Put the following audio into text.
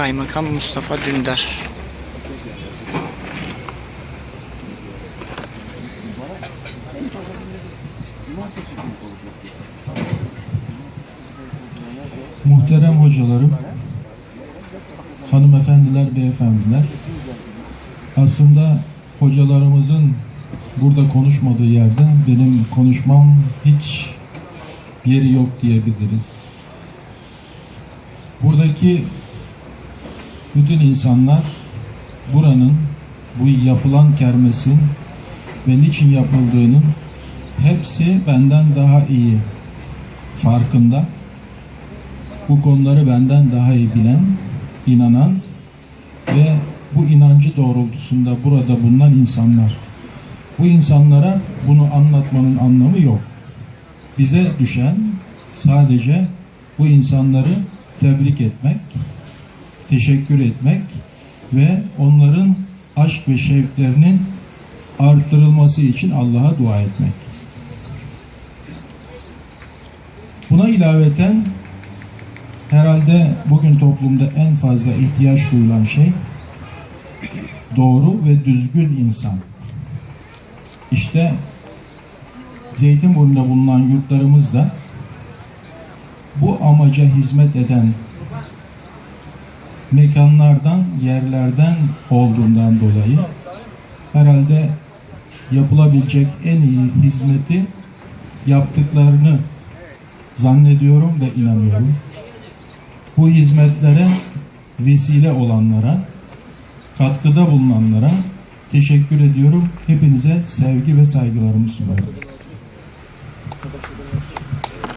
Kaymakam Mustafa Dündar. Muhterem hocalarım, hanımefendiler, beyefendiler. Aslında hocalarımızın burada konuşmadığı yerde benim konuşmam hiç yeri yok diyebiliriz. Buradaki bütün insanlar buranın bu yapılan kermesin ve niçin yapıldığının hepsi benden daha iyi farkında bu konuları benden daha iyi bilen, inanan ve bu inancı doğrultusunda burada bulunan insanlar. Bu insanlara bunu anlatmanın anlamı yok. Bize düşen sadece bu insanları tebrik etmek, teşekkür etmek ve onların aşk ve şevklerinin arttırılması için Allah'a dua etmek. Buna ilaveten herhalde bugün toplumda en fazla ihtiyaç duyulan şey doğru ve düzgün insan. İşte Zeytinburnu'nda bulunan yurtlarımız da bu amaca hizmet eden mekanlardan, yerlerden olduğundan dolayı herhalde yapılabilecek en iyi hizmeti yaptıklarını zannediyorum ve inanıyorum bu hizmetlere vesile olanlara, katkıda bulunanlara teşekkür ediyorum. Hepinize sevgi ve saygılarımı sunuyorum.